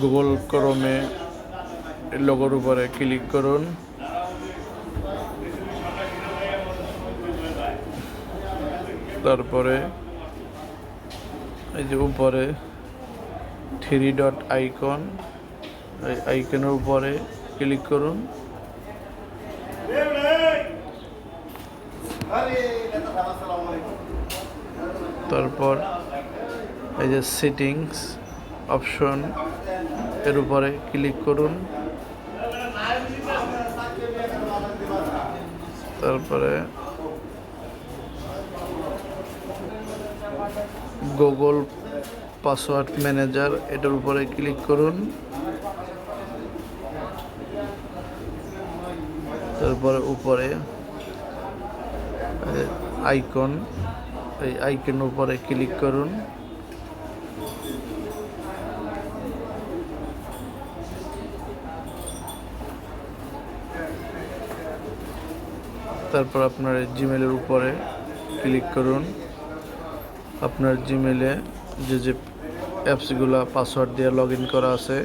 Google ক্রমে লোগোর উপরে click করুন। তারপরে এই যে উপরে থ্রি ডট আইকন, এই আইকনের উপরে ক্লিক করুন। তারপর এই যে সেটিংস অপশন এর উপরে ক্লিক করুন। তারপরে গুগল পাসওয়ার্ড ম্যানেজার এটার উপরে ক্লিক করুন। তারপরে উপরে আইকন এই আইকনের উপরে ক্লিক করুন। তারপর আপনার জিমেলের উপরে ক্লিক করুন। আপনার জিমেলে যে যে অ্যাপসগুলো পাসওয়ার্ড দিয়ে লগ করা আছে,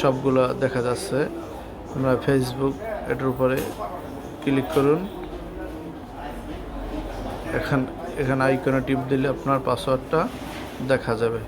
সবগুলো দেখা যাচ্ছে। আপনার ফেসবুক এটার উপরে ক্লিক করুন। এখান, এখানে আইকনে টিপ দিলে আপনার পাসওয়ার্ডটা দেখা যাবে।